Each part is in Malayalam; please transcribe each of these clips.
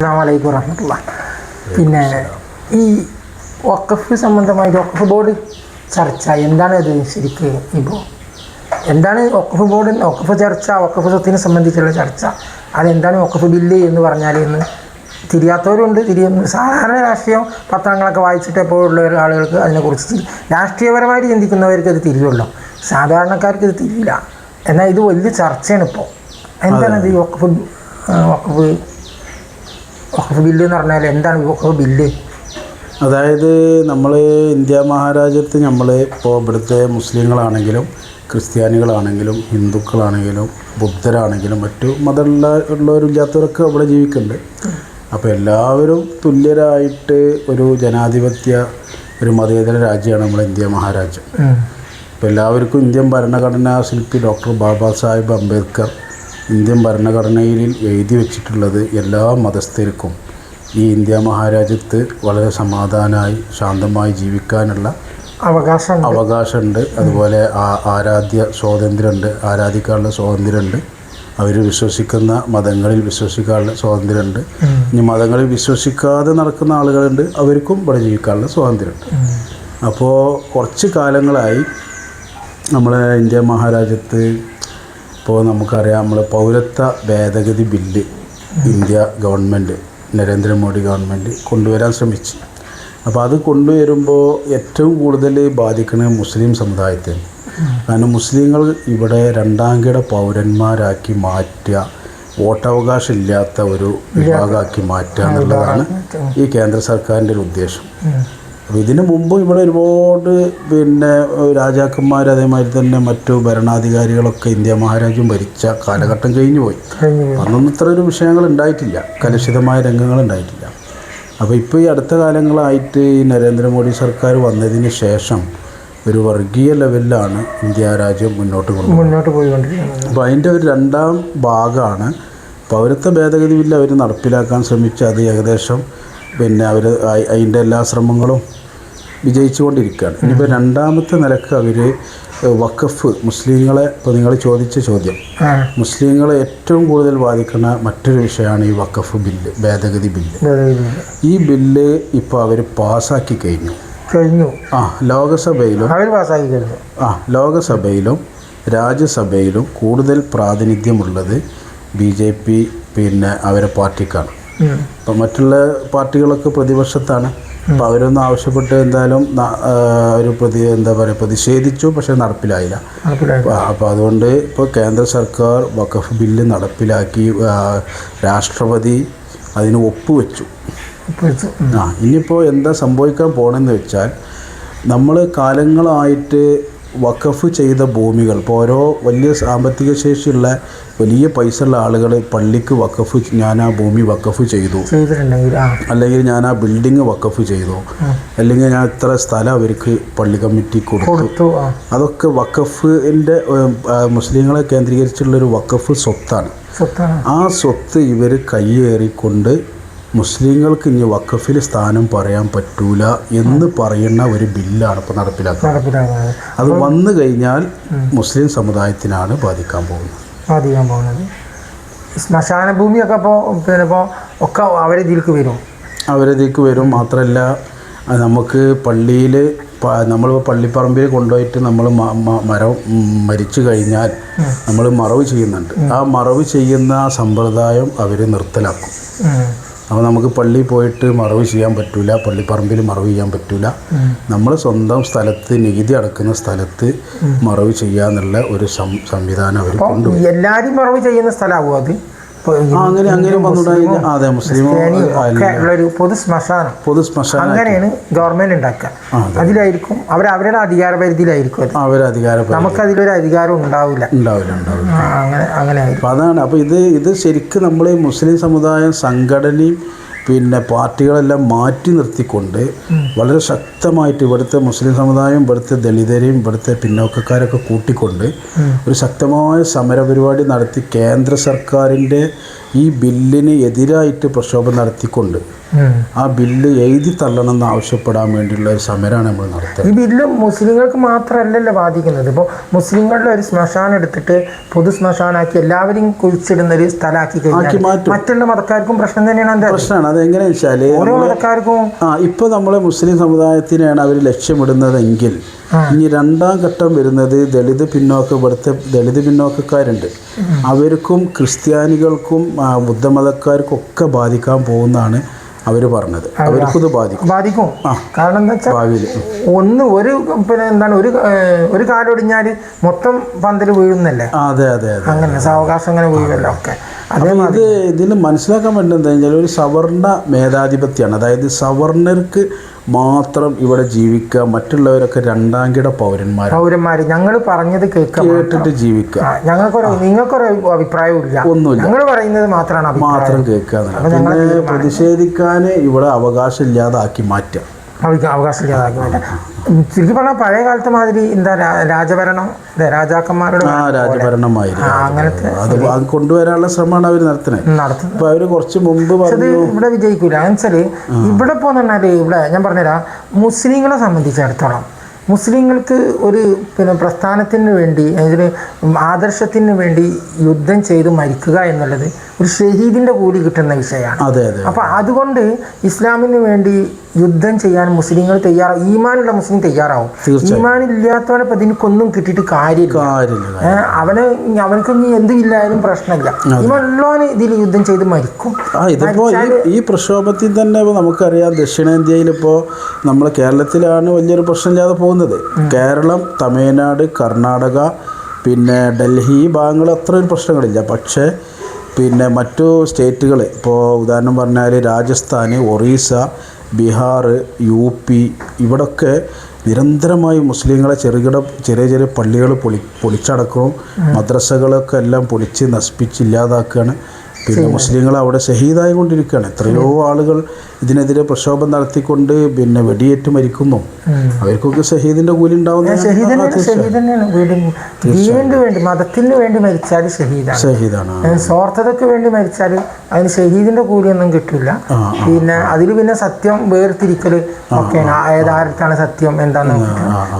അസ്സാമലൈക്കും വറഹമത്തുള്ള. പിന്നെ ഈ വഖഫ് സംബന്ധമായ വക്കഫ് ബോർഡ് ചർച്ച എന്താണ് അത് ശരിക്ക് ഇപ്പോൾ എന്താണ് വക്കഫ് ബോർഡ് വക്കഫ് ചർച്ച വഖഫ് സ്വത്തിനെ സംബന്ധിച്ചുള്ള ചർച്ച? അതെന്താണ് വക്കഫ് ബില്ല് എന്ന് പറഞ്ഞാൽ എന്ന് തിരിയാത്തവരുണ്ട് തിരിയുന്ന സാധാരണ രാഷ്ട്രീയം പത്രങ്ങളൊക്കെ വായിച്ചിട്ട് എപ്പോഴുള്ള ആളുകൾക്ക് അതിനെക്കുറിച്ച് രാഷ്ട്രീയപരമായി രാഷ്ട്രീയപരമായിട്ട് ചിന്തിക്കുന്നവർക്ക് അത് തിരിയുള്ളൂ. സാധാരണക്കാർക്ക് ഇത് തിരിയില്ല. എന്നാൽ ഇത് വലിയ ചർച്ചയാണ് ഇപ്പോൾ എന്താണ് ഇത് ഈ വക്കഫ് ആ, വഖഫ് ബില്ല് എന്ന് പറഞ്ഞാൽ എന്താണ് വഖഫ് ബില്ല് അതായത് നമ്മൾ ഇന്ത്യ മഹാരാജ്യത്ത് നമ്മൾ ഇപ്പോൾ ഇവിടുത്തെ മുസ്ലിങ്ങളാണെങ്കിലും ക്രിസ്ത്യാനികളാണെങ്കിലും ഹിന്ദുക്കളാണെങ്കിലും ബുദ്ധരാണെങ്കിലും മറ്റു മതമുള്ള ഉള്ളവരും ഇല്ലാത്തവരൊക്കെ ഇവിടെ ജീവിക്കുന്നുണ്ട് അപ്പോൾ എല്ലാവരും തുല്യരായിട്ട് ഒരു ജനാധിപത്യ ഒരു മതേതര രാജ്യമാണ് നമ്മുടെ ഇന്ത്യ മഹാരാജ്യം. അപ്പോൾ എല്ലാവർക്കും ഇന്ത്യൻ ഭരണഘടനാ ശില്പി ഡോക്ടർ ബാബാ സാഹിബ് അംബേദ്കർ ഇന്ത്യൻ ഭരണഘടനയിൽ എഴുതി വെച്ചിട്ടുള്ളത് എല്ലാ മതസ്ഥർക്കും ഈ ഇന്ത്യ മഹാരാജ്യത്ത് വളരെ സമാധാനമായി ശാന്തമായി ജീവിക്കാനുള്ള അവകാശം അവകാശമുണ്ട്. അതുപോലെ ആ- ആരാധ്യ സ്വാതന്ത്ര്യമുണ്ട് ആരാധിക്കാനുള്ള സ്വാതന്ത്ര്യമുണ്ട്. അവർ വിശ്വസിക്കുന്ന മതങ്ങളിൽ വിശ്വസിക്കാനുള്ള സ്വാതന്ത്ര്യമുണ്ട്. ഇനി മതങ്ങളിൽ വിശ്വസിക്കാതെ നടക്കുന്ന ആളുകളുണ്ട്. അവർക്കും ഇവിടെ ജീവിക്കാനുള്ള സ്വാതന്ത്ര്യമുണ്ട്. അപ്പോൾ കുറച്ച് കാലങ്ങളായി നമ്മളെ ഇന്ത്യ മഹാരാജ്യത്ത് ഇപ്പോൾ നമുക്കറിയാം നമ്മൾ പൗരത്വ ഭേദഗതി bill India government Narendra Modi government കൊണ്ടുവരാൻ ശ്രമിച്ചു. അപ്പോൾ അത് കൊണ്ടുവരുമ്പോൾ ഏറ്റവും കൂടുതൽ ബാധിക്കുന്നത് മുസ്ലിം സമുദായത്തെ. കാരണം മുസ്ലിങ്ങൾ ഇവിടെ രണ്ടാംകിട പൗരന്മാരാക്കി മാറ്റുക വോട്ടവകാശം ഇല്ലാത്ത ഒരു വിഭാഗമാക്കി മാറ്റുക എന്നുള്ളതാണ് ഈ കേന്ദ്ര സർക്കാരിന്റെ ഒരു ഉദ്ദേശം. അപ്പോൾ ഇതിനു മുമ്പ് ഇവിടെ ഒരുപാട് പിന്നെ രാജാക്കന്മാർ അതേമാതിരി തന്നെ മറ്റു ഭരണാധികാരികളൊക്കെ ഇന്ത്യ മഹാരാജ്യം ഭരിച്ച കാലഘട്ടം കഴിഞ്ഞു പോയി. അന്നൊന്നും ഇത്ര ഒരു വിഷയങ്ങൾ ഉണ്ടായിട്ടില്ല. കലുഷിതമായ രംഗങ്ങൾ ഉണ്ടായിട്ടില്ല. അപ്പോൾ ഇപ്പോൾ ഈ അടുത്ത കാലങ്ങളായിട്ട് ഈ നരേന്ദ്രമോദി സർക്കാർ വന്നതിന് ശേഷം ഒരു വർഗീയ ലെവലിലാണ് ഇന്ത്യ രാജ്യം മുന്നോട്ട് പോകുന്നത് മുന്നോട്ട് പോയിക്കൊണ്ടിരിക്കുന്നത്. അപ്പോൾ അതിന്റെ ഒരു രണ്ടാം ഭാഗമാണ് പൗരത്വ ഭേദഗതി ബില്ല് അവർ നടപ്പിലാക്കാൻ ശ്രമിച്ച് അത് ഏകദേശം പിന്നെ അവർ അതിന്റെ എല്ലാ ശ്രമങ്ങളും വിജയിച്ചുകൊണ്ടിരിക്കുകയാണ്. ഇനിയിപ്പോൾ രണ്ടാമത്തെ നിലയ്ക്ക് അവർ വഖഫ് മുസ്ലിങ്ങളെ ഇപ്പോൾ നിങ്ങൾ ചോദിച്ച ചോദ്യം. മുസ്ലിങ്ങളെ ഏറ്റവും കൂടുതൽ ബാധിക്കുന്ന മറ്റൊരു വിഷയമാണ് ഈ വഖഫ് ബില്ല് ഭേദഗതി ബില്ല്. ഈ ബില്ല് ഇപ്പോൾ അവർ പാസ്സാക്കി കഴിഞ്ഞു. കഴിഞ്ഞു. ആ ലോകസഭയിലും അവർ പാസ്സാക്കി കഴിഞ്ഞു. ആ ലോകസഭയിലും രാജ്യസഭയിലും കൂടുതൽ പ്രാതിനിധ്യമുള്ളത് ബി ജെ പി പിന്നെ അവരെ പാർട്ടിക്കാണ്. അപ്പം മറ്റുള്ള പാർട്ടികളൊക്കെ പ്രതിപക്ഷത്താണ്. അപ്പോൾ അവരൊന്നും ആവശ്യപ്പെട്ട് എന്തായാലും ഒരു പ്രതി എന്താ പറയുക പ്രതിഷേധിച്ചു പക്ഷേ നടപ്പിലായില്ല. അപ്പോൾ അതുകൊണ്ട് ഇപ്പോൾ കേന്ദ്ര സർക്കാർ വഖഫ് ബില്ല് നടപ്പിലാക്കി രാഷ്ട്രപതി അതിന് ഒപ്പുവെച്ചു. ആ ഇനിയിപ്പോൾ എന്താ സംഭവിക്കാൻ പോണെന്ന് വെച്ചാൽ നമ്മൾ കാലങ്ങളായിട്ട് വഖഫ് ചെയ്ത ഭൂമികൾ. ഇപ്പോൾ ഓരോ വലിയ സാമ്പത്തിക ശേഷിയുള്ള വലിയ പൈസ ഉള്ള ആളുകൾ പള്ളിക്ക് വഖഫ് ഞാൻ ആ ഭൂമി വഖഫ് ചെയ്തു. അല്ലെങ്കിൽ ഞാൻ ആ ബിൽഡിംഗ് വഖഫ് ചെയ്തു. അല്ലെങ്കിൽ ഞാൻ ഇത്ര സ്ഥലം അവർക്ക് പള്ളി കമ്മിറ്റി കൊടുത്തു. അതൊക്കെ വഖഫിന്റെ മുസ്ലിങ്ങളെ കേന്ദ്രീകരിച്ചുള്ളൊരു വഖഫ് സ്വത്താണ്. സ്വത്താണ്. ആ സ്വത്ത് ഇവർ കയ്യേറിക്കൊണ്ട് മുസ്ലിങ്ങൾക്ക് ഇനി വഖഫിൽ സ്ഥാനം പറയാൻ പറ്റൂല എന്ന് പറയുന്ന ഒരു ബില്ലാണ് ഇപ്പോൾ നടപ്പിലാക്കുന്നത്. അത് വന്നു കഴിഞ്ഞാൽ മുസ്ലിം സമുദായത്തിനാണ് ബാധിക്കാൻ പോകുന്നത്. ബാധിക്കാൻ പോകുന്നത്. ശ്മശാന ഭൂമിയൊക്കെ ഇപ്പോൾ പിന്നെ ഇപ്പോൾ ഒക്കെ അവരെ ഇതിലേക്ക് വരും. അവരതിലേക്ക് വരും. മാത്രമല്ല നമുക്ക് പള്ളിയിൽ നമ്മൾ പള്ളിപ്പറമ്പിൽ കൊണ്ടുപോയിട്ട് നമ്മൾ മരം മരിച്ചു കഴിഞ്ഞാൽ നമ്മൾ മറവ് ചെയ്യുന്നുണ്ട്. ആ മറവ് ചെയ്യുന്ന സമ്പ്രദായം അവർ നിർത്തലാക്കും. അപ്പോൾ നമുക്ക് പള്ളി പോയിട്ട് മറവ് ചെയ്യാൻ പറ്റൂല പള്ളിപ്പറമ്പിൽ മറവ് ചെയ്യാൻ പറ്റൂല. നമ്മൾ സ്വന്തം സ്ഥലത്ത് നികുതി അടക്കുന്ന സ്ഥലത്ത് മറവ് ചെയ്യാന്നുള്ള ഒരു സംവിധാനം അവർ എല്ലാവരും മറവ് ചെയ്യുന്ന സ്ഥലമാകും അത്? അങ്ങനെ അങ്ങനെ വന്നുണ്ടായി അതെ ഒക്കെ ഉള്ളൊരു പൊതു ശ്മശാനം പൊതു ശ്മശാനം അങ്ങനെയാണ് ഗവൺമെന്റ് ഉണ്ടാക്കുക. അതിലായിരിക്കും അവർ അവരുടെ അധികാര പരിധിയിലായിരിക്കും അവരുടെ അധികാര നമുക്ക് അതിലൊരു അധികാരം ഉണ്ടാവില്ല. ഉണ്ടാവില്ല ഉണ്ടാവില്ല. അങ്ങനെ അങ്ങനെ അതാണ്. അപ്പോൾ ഇത് ഇത് ശരിക്കും നമ്മൾ മുസ്ലിം സമുദായം സംഘടനയും പിന്നെ പാർട്ടികളെല്ലാം മാറ്റി നിർത്തിക്കൊണ്ട് വളരെ ശക്തമായിട്ട് ഇവിടുത്തെ മുസ്ലിം സമുദായം ഇവിടുത്തെ ദളിതരെയും ഇവിടുത്തെ പിന്നോക്കക്കാരൊക്കെ കൂട്ടിക്കൊണ്ട് ഒരു ശക്തമായ സമരപരിപാടി നടത്തി കേന്ദ്ര സർക്കാരിന്റെ ഈ ബില്ലിന് എതിരായിട്ട് പ്രക്ഷോഭം നടത്തിക്കൊണ്ട്. ആ ബില്ല് എഴുതി തള്ളണം എന്ന് ആവശ്യപ്പെടാൻ വേണ്ടിയുള്ള ഒരു സമരമാണ് നമ്മൾ നടത്തുന്നത്. ഈ ബില്ല് മുസ്ലിങ്ങൾക്ക് മാത്രമല്ലല്ലോ ബാധിക്കുന്നത്. ഇപ്പോൾ മുസ്ലിങ്ങളുടെ ഒരു ശ്മശാനം എടുത്തിട്ട് പൊതു ശ്മശാനാക്കി എല്ലാവരെയും കുഴിച്ചിടുന്ന ഒരു സ്ഥലമാക്കി ആക്കി കഴിഞ്ഞാൽ മാറ്റും. മറ്റുള്ള മതക്കാർക്കും പ്രശ്നം തന്നെയാണ് എന്താ പ്രശ്നമാണ്. അതെങ്ങനെയാണെന്ന് വെച്ചാൽ ഓരോ മതക്കാർക്കും. ആ ഇപ്പോൾ നമ്മളെ മുസ്ലിം സമുദായത്തിനെയാണ് അവർ ലക്ഷ്യമിടുന്നതെങ്കിൽ ഇനി രണ്ടാം ഘട്ടം വരുന്നത് ദളിത് പിന്നോക്ക ഇവിടുത്തെ ദളിത് പിന്നോക്കക്കാരുണ്ട്. അവർക്കും ക്രിസ്ത്യാനികൾക്കും ആ, ബുദ്ധമതക്കാർക്കും ഒക്കെ ബാധിക്കാൻ പോകുന്നതാണ് അവർ പറഞ്ഞത്. അവർക്കും ഇത് ബാധിക്കും. ബാധിക്കും. കാരണം എന്താ വെച്ചാൽ ഭാവിയിൽ. ഒന്ന് ഒരു പിന്നെ എന്താണ് ഒരു ഒരു ഒരു കാലൊടിഞ്ഞാൽ മൊത്തം പന്തൽ വീഴുന്നല്ലേ? അതെ അതെ അതെ. അങ്ങനെ സാവകാശം അങ്ങനെ വീഴുമല്ലോ ഒക്കെ. അപ്പം ഇത് ഇതിൽ മനസ്സിലാക്കാൻ പറ്റുന്നത് എന്താ വെച്ചാൽ ഒരു സവർണ മേധാധിപത്യമാണ് അതായത് സവർണർക്ക് മാത്രം ഇവിടെ ജീവിക്കുക മറ്റുള്ളവരൊക്കെ രണ്ടാം കിട പൗരന്മാർ പൗരന്മാര്. ഞങ്ങൾ പറഞ്ഞത് കേട്ടിട്ട് ജീവിക്കുക. ഞങ്ങൾക്കൊരു നിങ്ങൾക്കൊരു അഭിപ്രായമില്ല ഒന്നുമില്ല. ഞങ്ങൾ പറയുന്നത് മാത്രമാണ് അഭിപ്രായം. മാത്രം കേൾക്കുക പിന്നെ പ്രതിഷേധിക്കാൻ ഇവിടെ അവകാശം ഇല്ലാതാക്കി മാറ്റുക. അവർക്ക് അവകാശമില്ലാതാക്കി മാറ്റാം ചുരുക്കി പറഞ്ഞാൽ പഴയ കാലത്ത് മാതിരി എന്താ രാജഭരണം രാജാക്കന്മാരുടെ ആ രാജഭരണമായിരുന്നു അങ്ങനത്തെ അത് അത് കൊണ്ടുവരാനുള്ള ശ്രമമാണ് അവർ നടത്തുന്നത്. നടത്തുന്നത്. അപ്പൊ അവർ കുറച്ച് മുമ്പ് പറഞ്ഞു ഇവിടെ വിജയിക്കൂല. എന്നുവെച്ചാൽ ഇവിടെ പറഞ്ഞാൽ ഇവിടെ ഞാൻ പറഞ്ഞുതരാം മുസ്ലിങ്ങളെ സംബന്ധിച്ചിടത്തോളം മുസ്ലിങ്ങൾക്ക് ഒരു പിന്നെ പ്രസ്ഥാനത്തിന് വേണ്ടി അതിന് ആദർശത്തിന് വേണ്ടി യുദ്ധം ചെയ്ത് മരിക്കുക എന്നുള്ളത് ഒരു ഷഹീദിന്റെ കൂലി കിട്ടുന്ന വിഷയമാണ്. അതെ അതെ അപ്പൊ അതുകൊണ്ട് ഇസ്ലാമിന് വേണ്ടി യുദ്ധം ചെയ്യാൻ മുസ്ലിങ്ങൾ തയ്യാറാവും ഈമാനുള്ള മുസ്ലിം തയ്യാറാവും. ഈമാൻ ഇല്ലാത്തവനെ ഇപ്പൊ ഇതിനൊന്നും കിട്ടിയിട്ട് കാര്യമില്ല. അവന് അവനക്ക് ഇനി എന്ത് ഇല്ലായാലും പ്രശ്നമില്ല. ഈമാൻ ഉള്ളവന് ഇതിൽ യുദ്ധം ചെയ്ത് മരിക്കും. ആ ഇതിപ്പോൾ ഈ പ്രക്ഷോഭത്തിൽ തന്നെ നമുക്കറിയാം ദക്ഷിണേന്ത്യയിൽ ഇപ്പോൾ നമ്മൾ കേരളത്തിലാണ് വലിയൊരു പ്രശ്നമില്ലാതെ പോകുന്നത്. കേരളം തമിഴ്നാട് കർണാടക പിന്നെ ഡൽഹി ഭാഗങ്ങൾ അത്ര ഒരു പ്രശ്നങ്ങളില്ല. പക്ഷേ പിന്നെ മറ്റു സ്റ്റേറ്റുകൾ ഇപ്പോൾ ഉദാഹരണം പറഞ്ഞാൽ രാജസ്ഥാൻ ഒറീസ ബീഹാർ യു പി ഇവിടൊക്കെ നിരന്തരമായി മുസ്ലിങ്ങളെ ചെറുകിട ചെറിയ ചെറിയ പള്ളികൾ പൊളി പൊളിച്ചടക്കവും മദ്രസകളൊക്കെ എല്ലാം പൊളിച്ച് നശിപ്പിച്ച് ഇല്ലാതാക്കുകയാണ്. പിന്നെ മുസ്ലിങ്ങൾ അവിടെ ഷഹീദായി കൊണ്ടിരിക്കുകയാണ് എത്രയോ ആളുകൾ ഇതിനെതിരെ പ്രക്ഷോഭം നടത്തിക്കൊണ്ട് പിന്നെ വെടിയേറ്റ് മരിക്കുന്നു. അവർക്കൊക്കെ ഷഹീദിന്റെ കൂലി ഉണ്ടാവുന്ന വേണ്ടി മതത്തിന് വേണ്ടി മരിച്ചാൽ ഷഹീദാണ്. ഷഹീദാണ് സ്വാർത്ഥതയ്ക്ക് വേണ്ടി മരിച്ചാൽ അതിന് ഷഹീദിന്റെ കൂലിയൊന്നും കിട്ടില്ല പിന്നെ അതിൽ പിന്നെ സത്യം വേർതിരിക്കൽ ഒക്കെയാണ്. ഏതാരത്താണ് സത്യം എന്താന്ന്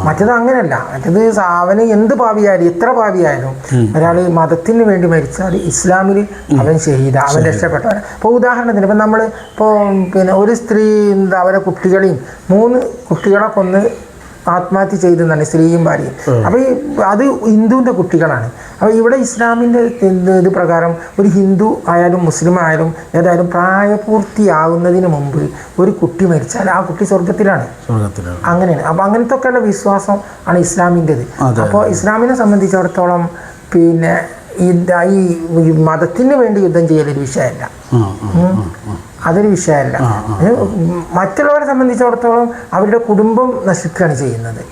മറ്റത് അങ്ങനെയല്ല മറ്റത് അവന് എന്ത് ഭാവിയായാലും എത്ര ഭാവിയായാലും ഒരാൾ മതത്തിന് വേണ്ടി മരിച്ചാൽ ഇസ്ലാമിൽ അവൻ ഷഹീദ അവൻ രക്ഷപ്പെട്ടവൻ. ഇപ്പോൾ ഉദാഹരണത്തിന് ഇപ്പം നമ്മൾ ഇപ്പോൾ പിന്നെ ഒരു സ്ത്രീ എന്താ അവരെ കുട്ടികളെയും മൂന്ന് കുട്ടികളെ കൊന്ന് ആത്മഹത്യ ചെയ്തെന്നാണ് സ്ത്രീയും ഭാര്യയും. അപ്പോൾ ഈ അത് ഹിന്ദുവിന്റെ കുട്ടികളാണ്. അപ്പോൾ ഇവിടെ ഇസ്ലാമിന്റെ ഇത് പ്രകാരം ഒരു ഹിന്ദു ആയാലും മുസ്ലിം ആയാലും ഏതായാലും പ്രായപൂർത്തിയാകുന്നതിന് മുമ്പ് ഒരു കുട്ടി മരിച്ചാൽ ആ കുട്ടി സ്വർഗത്തിലാണ് അങ്ങനെയാണ്. അപ്പോൾ അങ്ങനത്തെ ഒക്കെയുള്ള വിശ്വാസം ആണ് ഇസ്ലാമിന്റെത് അപ്പോൾ ഇസ്ലാമിനെ സംബന്ധിച്ചിടത്തോളം പിന്നെ ഈ മതത്തിന് വേണ്ടി യുദ്ധം ചെയ്യലൊരു വിഷയമല്ല. അതൊരു വിഷയമല്ല. മറ്റുള്ളവരെ സംബന്ധിച്ചിടത്തോളം അവരുടെ കുടുംബം നശിക്കുകയാണ് ചെയ്യുന്നത്.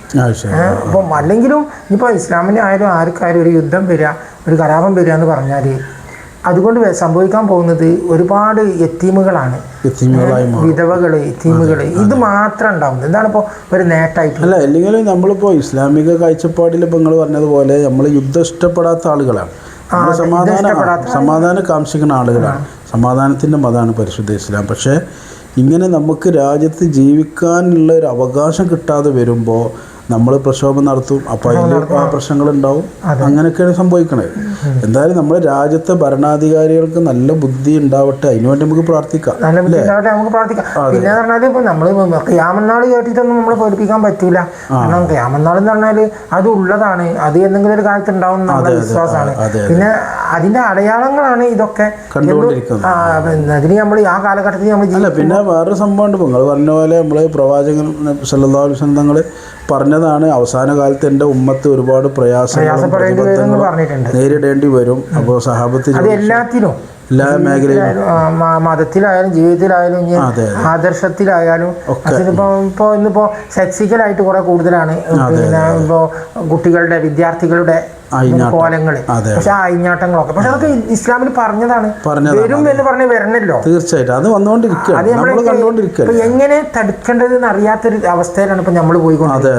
അപ്പം അല്ലെങ്കിലും ഇപ്പൊ ഇസ്ലാമിന് ആയാലും ആർക്കായാലും ഒരു യുദ്ധം വരിക ഒരു കലാപം വരിക എന്ന് പറഞ്ഞാൽ അതുകൊണ്ട് സംഭവിക്കാൻ പോകുന്നത് ഒരുപാട് എത്തീമുകളാണ്. വിധവകൾ എത്തീമുകൾ. ഇത് മാത്രം ഉണ്ടാവുന്നത്. എന്താണ് ഇപ്പോൾ ഒരു നേട്ടമായിട്ട് അല്ല അല്ലെങ്കിൽ നമ്മളിപ്പോൾ ഇസ്ലാമിക കാഴ്ചപ്പാടിൽ ഇപ്പോൾ നിങ്ങൾ പറഞ്ഞതുപോലെ നമ്മൾ യുദ്ധം ഇഷ്ടപ്പെടാത്ത ആളുകളാണ്. സമാധാന സമാധാനം കാംക്ഷിക്കുന്ന ആളുകളാണ്. സമാധാനത്തിന്റെ മതമാണ് പരിശുദ്ധ ഇസ്ലാം പക്ഷേ ഇങ്ങനെ നമുക്ക് രാജ്യത്ത് ജീവിക്കാനുള്ള ഒരു അവകാശം കിട്ടാതെ വരുമ്പോൾ നമ്മൾ പ്രക്ഷോഭം നടത്തും അപ്പോൾ അതിന്റെ പ്രശ്നങ്ങളുണ്ടാവും. അങ്ങനെയൊക്കെയാണ് സംഭവിക്കണത്. എന്തായാലും നമ്മുടെ രാജ്യത്തെ ഭരണാധികാരികൾക്ക് നല്ല ബുദ്ധി ഉണ്ടാവട്ടെ. അതിനുവേണ്ടി നമുക്ക് പ്രാർത്ഥിക്കാം നല്ല ബുദ്ധിമുട്ടാവട്ടെ നമുക്ക് പ്രാർത്ഥിക്കാം. പിന്നെ പറഞ്ഞാൽ ഇപ്പൊ നമ്മൾ ക്യാമനാൾ കേട്ടിട്ടൊന്നും നമ്മൾ പേടിപ്പിക്കാൻ പറ്റൂല. കാരണം ക്യാമനാൾ എന്ന് പറഞ്ഞാൽ അത് ഉള്ളതാണ്. അത് എന്തെങ്കിലും ഒരു കാലത്ത് ഉണ്ടാവും എന്നുള്ള വിശ്വാസമാണ്. പിന്നെ അതിന്റെ അടയാളങ്ങളാണ് ഇതൊക്കെ. അതിന് നമ്മൾ ആ കാലഘട്ടത്തിൽ നമ്മൾ പിന്നെ വേറൊരു സംഭവം ഉണ്ട് നിങ്ങൾ പറഞ്ഞ പോലെ നമ്മൾ പ്രവാചകൻ വസല്ലം തങ്ങൾ പറഞ്ഞതാണ് അവസാന കാലത്ത് എന്റെ ഉമ്മത്ത് ഒരുപാട് പ്രയാസങ്ങളും നേരിടേണ്ടി വരും. അപ്പോൾ സഹാബത്ത് അത് എല്ലാത്തിനും എല്ലാ മേഖലയിലും. മതത്തിലായാലും ജീവിതത്തിലായാലും ആദർശത്തിലായാലും അതിനിപ്പോ ഇപ്പോ ഇന്നിപ്പോ സെക്സിക്കലായിട്ട് കുറെ കൂടുതലാണ്. പിന്നെ ഇപ്പോ കുട്ടികളുടെ വിദ്യാർത്ഥികളുടെ കോലങ്ങൾ. പക്ഷെ ആ അയിഞ്ഞാട്ടങ്ങളൊക്കെ. പക്ഷെ അതൊക്കെ ഇസ്ലാമിൽ പറഞ്ഞതാണ്. വരും എന്ന് പറഞ്ഞ് വരണല്ലോ. തീർച്ചയായിട്ടും. അത് എങ്ങനെ തടുക്കേണ്ടത് എന്ന് അറിയാത്തൊരു അവസ്ഥയിലാണ് ഇപ്പൊ നമ്മൾ പോയിക്കൊണ്ടത്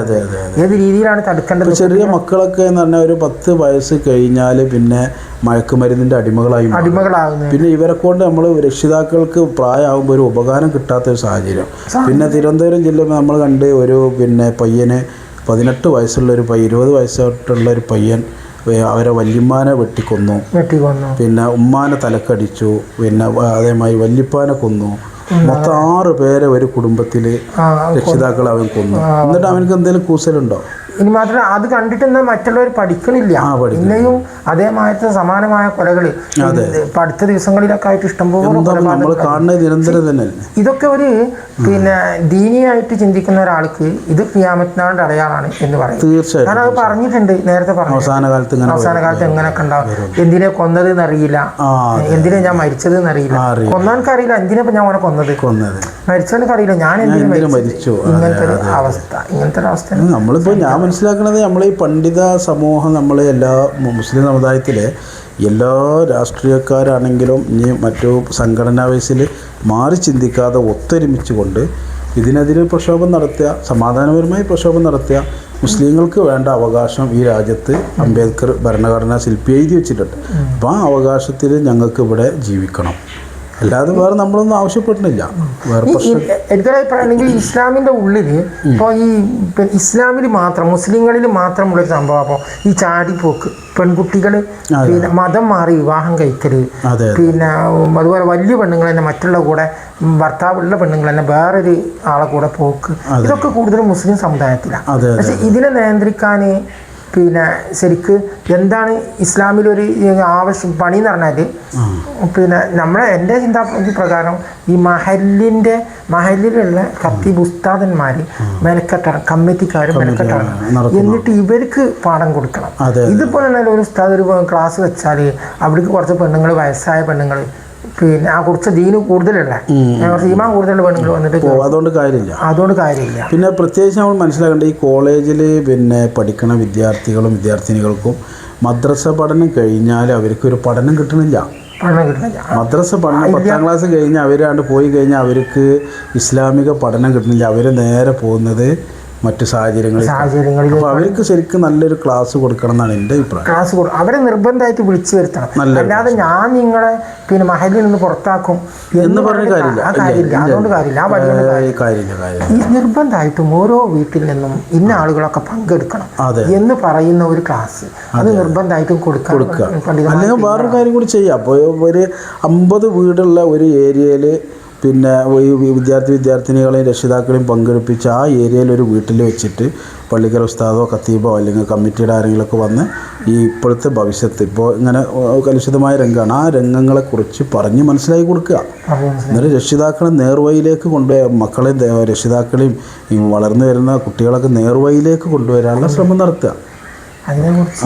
ഏത് രീതിയിലാണ് തടുക്കേണ്ടത്? ചെറിയ മക്കളൊക്കെ എന്ന് പറഞ്ഞാൽ ഒരു പത്ത് വയസ്സ് കഴിഞ്ഞാൽ പിന്നെ മയക്കുമരുന്നിന്റെ അടിമകളായി അടിമകളാകുന്നു പിന്നെ ഇവരെ കൊണ്ട് നമ്മൾ രക്ഷിതാക്കൾക്ക് പ്രായമാകുമ്പോൾ ഒരു ഉപകാരം കിട്ടാത്ത ഒരു സാഹചര്യം. പിന്നെ തിരുവനന്തപുരം ജില്ലയിൽ നമ്മൾ കണ്ട് ഒരു പിന്നെ പയ്യന് പതിനെട്ട് വയസ്സുള്ള ഒരു പയ്യൻ ഇരുപത് വയസ്സായിട്ടുള്ള ഒരു പയ്യൻ അവരെ വല്യമ്മാനെ വെട്ടിക്കൊന്നു. വെട്ടിക്കൊന്നു. പിന്നെ ഉമ്മാനെ തലക്കടിച്ചു. പിന്നെ അതേമാതിരി വല്യപ്പാനെ കൊന്നു. മൊത്തം ആറ് പേരെ ഒരു കുടുംബത്തിൽ രക്ഷിതാക്കൾ അവൻ കൊന്നു. എന്നിട്ട് അവനക്ക് എന്തെങ്കിലും കൂസലുണ്ടോ? ഇനി മാത്രം അത് കണ്ടിട്ട് എന്നാൽ മറ്റുള്ളവർ പഠിക്കണില്ല. ആ, അതേമാതിരി സമാനമായ കൊലകൾ പഠിത്ത അടുത്ത ദിവസങ്ങളിലൊക്കെ ആയിട്ട് ഇഷ്ടംപോലെ ഇതൊക്കെ ഒരു പിന്നെ ദീനിയായിട്ട് ചിന്തിക്കുന്ന ഒരാൾക്ക് ഇത് ക്യാമത്തിനാളുടെ അടയാളാണ് എന്ന് പറയും. തീർച്ചയായും കാരണം അത് പറഞ്ഞിട്ടുണ്ട് നേരത്തെ പറഞ്ഞു അവസാന കാലത്ത് അവസാന കാലത്ത് എങ്ങനെയൊക്കെ ഉണ്ടാവും. എന്തിനെ കൊന്നത് എന്നറിയില്ല. എന്തിനെ ഞാൻ മരിച്ചത് എന്നറിയില്ല ആ, അറിയില്ല. എന്തിനെ ഞാൻ അവനെ കൊന്നത്? കൊന്നത്. മരിച്ചവനൊക്കെ അറിയില്ല ഞാൻ എന്തിനു മരിച്ചു? ഇങ്ങനത്തെ ഒരു അവസ്ഥ ഇങ്ങനത്തെ ഒരു അവസ്ഥ നമ്മളിപ്പോ ഞാൻ മനസ്സിലാക്കുന്നത് നമ്മൾ ഈ പണ്ഡിത സമൂഹം നമ്മൾ എല്ലാ മുസ്ലിം സമുദായത്തിലെ എല്ലാ രാഷ്ട്രീയക്കാരാണെങ്കിലും ഇനി മറ്റു സംഘടനാ വയസ്സിൽ മാറി ചിന്തിക്കാതെ ഒത്തൊരുമിച്ച് കൊണ്ട് ഇതിനെതിരെ പ്രക്ഷോഭം നടത്തുക സമാധാനപരമായി പ്രക്ഷോഭം നടത്തുക മുസ്ലിങ്ങൾക്ക് വേണ്ട അവകാശം ഈ രാജ്യത്ത് അംബേദ്കർ ഭരണഘടനാ ശില്പി എഴുതി വെച്ചിട്ടുണ്ട്. അപ്പോൾ ആ അവകാശത്തിൽ ഞങ്ങൾക്ക് ഇവിടെ ജീവിക്കണം. അല്ലാതെ വേറെ നമ്മളൊന്നും ആവശ്യപ്പെട്ടില്ല വേറെ എനിക്കൊരു അഭിപ്രായമാണെങ്കിൽ ഇസ്ലാമിന്റെ ഉള്ളിൽ ഇപ്പോൾ ഈ ഇസ്ലാമിൽ മാത്രം മുസ്ലിങ്ങളിൽ മാത്രമുള്ള ഒരു സംഭവം അപ്പോൾ ഈ ചാടിപ്പോക്ക് പെൺകുട്ടികൾ പിന്നെ മതം മാറി വിവാഹം കഴിക്കൽ അതെ പിന്നെ അതുപോലെ വലിയ പെണ്ണുങ്ങൾ തന്നെ മറ്റുള്ള കൂടെ ഭർത്താവുള്ള പെണ്ണുങ്ങൾ തന്നെ വേറൊരു ആളെ കൂടെ പോക്ക്. ഇതൊക്കെ കൂടുതലും മുസ്ലിം സമുദായത്തിലാണ് പക്ഷെ ഇതിനെ നിയന്ത്രിക്കാൻ പിന്നെ ശരിക്ക് എന്താണ് ഇസ്ലാമിലൊരു ഒരു ആവശ്യം പണി എന്ന് പറഞ്ഞാൽ പിന്നെ നമ്മളെ എന്റെ ചിന്താ പ്രകാരം ഈ മഹലിന്റെ മഹലിലുള്ള കത്തി ഉസ്താദന്മാർ മെനക്കെട്ടാണ് കമ്മിറ്റിക്കാർ മെനക്കെട്ടാണ്. എന്നിട്ട് ഇവർക്ക് പാഠം കൊടുക്കണം. ഇതുപോലെ ഇതിപ്പോൾ തന്നെ ഒരു ഉസ്താദ് ഒരു ക്ലാസ് വെച്ചാൽ അവിടേക്ക് കുറച്ച് പെണ്ണുങ്ങൾ വയസ്സായ പെണ്ണുങ്ങൾ പിന്നെ ആ കുറച്ച് ദീന് കൂടുതലല്ലേ കുറച്ച് ഈമാൻ കൂടുതലുള്ള പെണ്ണുങ്ങൾ വന്നിട്ട് അതുകൊണ്ട് കാര്യമില്ല. അതുകൊണ്ട് കാര്യമില്ല. പിന്നെ പ്രത്യേകിച്ച് നമ്മൾ മനസ്സിലാക്കേണ്ട ഈ കോളേജിൽ പിന്നെ പഠിക്കണ വിദ്യാർത്ഥികളും വിദ്യാർത്ഥിനികൾക്കും മദ്രസ പഠനം കഴിഞ്ഞാൽ അവർക്ക് ഒരു പഠനം കിട്ടണില്ല. മദ്രസ പഠനം പത്താം ക്ലാസ് കഴിഞ്ഞ് അവരാണ്ട് പോയി കഴിഞ്ഞാൽ അവർക്ക് ഇസ്ലാമിക പഠനം കിട്ടുന്നില്ല അവർ നേരെ പോകുന്നത് മറ്റു സാഹചര്യങ്ങളിൽ സാഹചര്യങ്ങളിൽ അപ്പോൾ അവർക്ക് ശരിക്കും നല്ലൊരു ക്ലാസ് കൊടുക്കണം എന്നാണ് എന്റെ അഭിപ്രായം. ക്ലാസ് കൊടുക്കും അവരെ നിർബന്ധമായിട്ട് വിളിച്ചു വരുത്തണം. അല്ലാതെ ഞാൻ നിങ്ങളെ പിന്നെ മഹലിൽ നിന്ന് പുറത്താക്കും എന്ന് പറഞ്ഞ കാര്യമില്ല. അതുകൊണ്ട് കാര്യമില്ല. ആ ഈ നിർബന്ധമായിട്ടും ഓരോ വീട്ടിൽ നിന്നും ഇന്ന ആളുകളൊക്കെ പങ്കെടുക്കണം അതെ. എന്ന് പറയുന്ന ഒരു ക്ലാസ് അത് നിർബന്ധമായിട്ടും കൊടുക്കുക. അല്ലെങ്കിൽ വേറൊരു കാര്യം കൂടി ചെയ്യാം. അപ്പോൾ ഒരു അമ്പത് വീടുള്ള ഒരു ഏരിയയിൽ പിന്നെ ഈ വിദ്യാർത്ഥി വിദ്യാർത്ഥിനികളെയും രക്ഷിതാക്കളെയും പങ്കെടുപ്പിച്ച് ആ ഏരിയയിൽ ഒരു വീട്ടിൽ വെച്ചിട്ട് പള്ളിക്കര ഉസ്താദോ കത്തീബോ അല്ലെങ്കിൽ കമ്മിറ്റിയുടെ ആരെങ്കിലുമൊക്കെ വന്ന് ഈ ഇപ്പോഴത്തെ ഭവിഷ്യത്ത് ഇപ്പോൾ ഇങ്ങനെ കലുഷിതമായ രംഗമാണ്. ആ രംഗങ്ങളെക്കുറിച്ച് പറഞ്ഞ് മനസ്സിലാക്കി കൊടുക്കുക. എന്നിട്ട് രക്ഷിതാക്കളെ നേർവഴിയിലേക്ക് കൊണ്ടുപോയി മക്കളെ രക്ഷിതാക്കളെയും ഈ വളർന്നു വരുന്ന കുട്ടികളൊക്കെ നേർവഴിയിലേക്ക് കൊണ്ടുവരാനുള്ള ശ്രമം നടത്തുക. അതിനെക്കുറിച്ച്